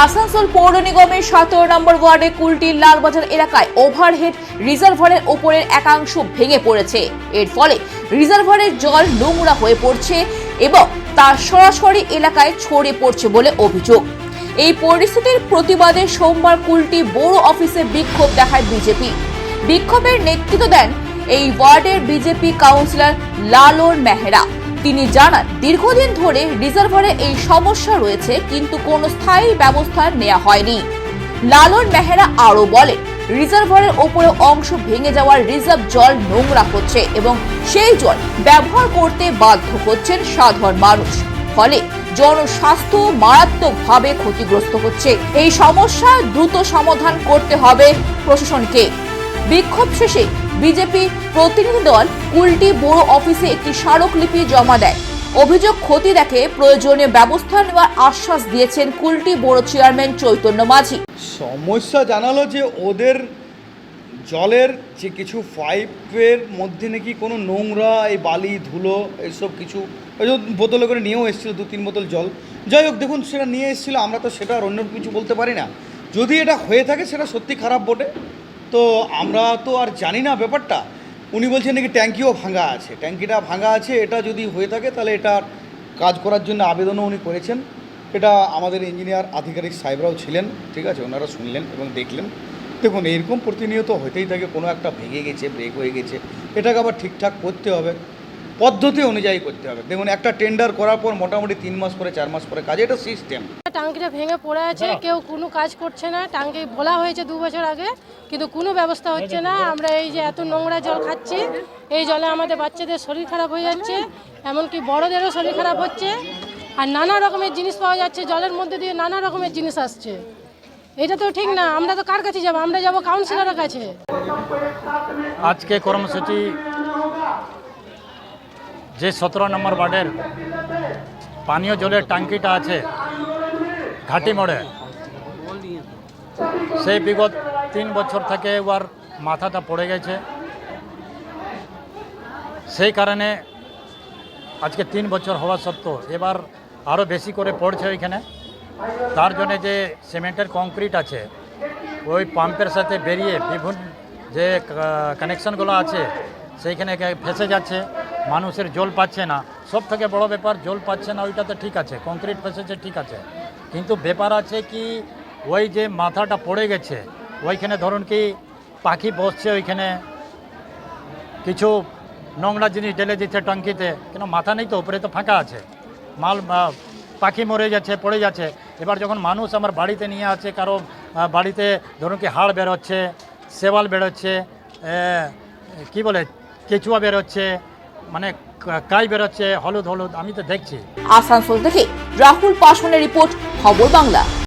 আসানসোল পৌর নিগমের সতেরো নম্বর ওয়ার্ডে কুলটির লালবাজার এলাকায় ওভারহেড রিজার্ভারের ওপরের একাংশ ভেঙে পড়েছে। এর ফলে রিজার্ভারের জল নোংরা হয়ে পড়ছে এবং তা সরাসরি এলাকায় ছড়িয়ে পড়ছে বলে অভিযোগ। এই পরিস্থিতির প্রতিবাদে সোমবার কুলটি বড় অফিসে বিক্ষোভ দেখায় বিজেপি। বিক্ষোভের নেতৃত্ব দেন এই ওয়ার্ডের বিজেপি কাউন্সিলর লালন মেহরা। তিনি জানান, দীর্ঘদিন ধরে রিজার্ভারে এই সমস্যা রয়েছে, কিন্তু কোনো স্থায়ী ব্যবস্থা নেওয়া হয়নি। লালন মেহরা আরও বলেন, রিজার্ভারের ওপরে অংশ ভেঙে যাওয়ার রিজার্ভ জল নোংরা হচ্ছে এবং সেই জল ব্যবহার করতে বাধ্য হচ্ছেন সাধারণ মানুষ। ফলে জনস্বাস্থ্য মারাত্মকভাবে ক্ষতিগ্রস্ত হচ্ছে। এই সমস্যা দ্রুত সমাধান করতে হবে প্রশাসনকে। বিক্ষোভ শেষে বিজেপি প্রতিনিধি দল কুলটি বড় অফিসে একটি স্মারকলিপি জমা দেয়। অভিযোগ ক্ষতি দেখে প্রয়োজনীয় ব্যবস্থা নেওয়ার আশ্বাস দিয়েছেন কুলটি বড় চেয়ারম্যান চৈতন্য মাঝি। সমস্যা জানালো যে ওদের জলের যে কিছু পাইপের মধ্যে নাকি কোনো নোংরা, এই বালি, ধুলো এইসব কিছু বোতলে করে নিয়েও এসেছিল দু তিন বোতল জল। যাই হোক, দেখুন, সেটা নিয়ে এসেছিল, আমরা তো সেটা আর অন্য কিছু বলতে পারি না। যদি এটা হয়ে থাকে, সেটা সত্যি খারাপ বটে। তো আমরা তো আর জানি না ব্যাপারটা। উনি বলছেন নাকি ট্যাঙ্কিও ভাঙা আছে। ট্যাঙ্কিটা ভাঙা আছে, এটা যদি হয়ে থাকে তাহলে এটা কাজ করার জন্য আবেদনও উনি করেছেন। এটা আমাদের ইঞ্জিনিয়ার আধিকারিক সাহেবরাও ছিলেন, ঠিক আছে? ওনারা শুনলেন এবং দেখলেন। দেখুন, এরকম প্রতিনিয়ত হতেই থাকে, কোনো একটা ভেঙে গেছে ব্রেক হয়ে গেছে। এটাকে আবার ঠিকঠাক করতে হবে। পদ্ধতি অনুযায়ী করতে হবে। দেখুন, একটা টেন্ডার করার পর মোটামুটি তিন মাস পরে, চার মাস পরে কাজ, এটা সিস্টেম টাঙ্কিটা ভেঙে পড়ে আছে কেউ কোনো কাজ করছে না। টাঙ্কি বলা হয়েছে দু বছর আগে কিন্তু কোনো ব্যবস্থা হচ্ছে না। আমরা এই যে এত নোংরা জল খাচ্ছি এই জলে আমাদের বাচ্চাদের শরীর খারাপ হয়ে যাচ্ছে এমনকি বড়দেরও শরীর খারাপ হচ্ছে। আর নানা রকমের জিনিস পাওয়া যাচ্ছে জলের মধ্যে দিয়ে নানা রকমের জিনিস আসছে। এটা তো ঠিক না আমরা তো কার কাছে যাব? আমরা যাব কাউন্সিলরের কাছে। আজকে কর্মসূচি যে সতেরো নম্বর ওয়ার্ডের পানীয় জলের ট্যাঙ্কিটা আছে ঘাটি মোড়ে সেই বিগত তিন বছর থেকে ওর মাথাটা পড়ে গেছে। সেই কারণে আজকে তিন বছর হওয়া সত্ত্বেও এবার আরও বেশি করে পড়ছে ওইখানে। তার জন্য যে সিমেন্টের কংক্রিট আছে, ওই পাম্পের সাথে বেরিয়ে বিভিন্ন যে কানেকশনগুলো আছে, সেইখানে ফেসে যাচ্ছে, মানুষের জল পাচ্ছে না। সব থেকে বড় ব্যাপার, জল পাচ্ছে না ওইটা তো ঠিক আছে, কংক্রিট ফেসেছে, ঠিক আছে। কিন্তু ব্যাপার আছে কি, ওই যে মাথাটা পড়ে গেছে, ওইখানে ধরুন কি পাখি বসছে ওইখানে, কিছু নোংরা জিনিস ঢেলে দিচ্ছে টঙ্কিতে কেন মাথা নেই তো, উপরে তো ফাঁকা আছে। মাল পাখি মরে যাচ্ছে পড়ে যাচ্ছে এবার যখন মানুষ আমার বাড়িতে নিয়ে আছে কারও বাড়িতে ধরুন কি হাড় বেরোচ্ছে সেওয়াল বেরোচ্ছে কি বলে, কেঁচুয়া বেরোচ্ছে মানে কাই বেরোচ্ছে হলুদ হলুদ আমি তো দেখছি। আসানসোল থেকে রাহুল পাশনের রিপোর্ট খবর বাংলা।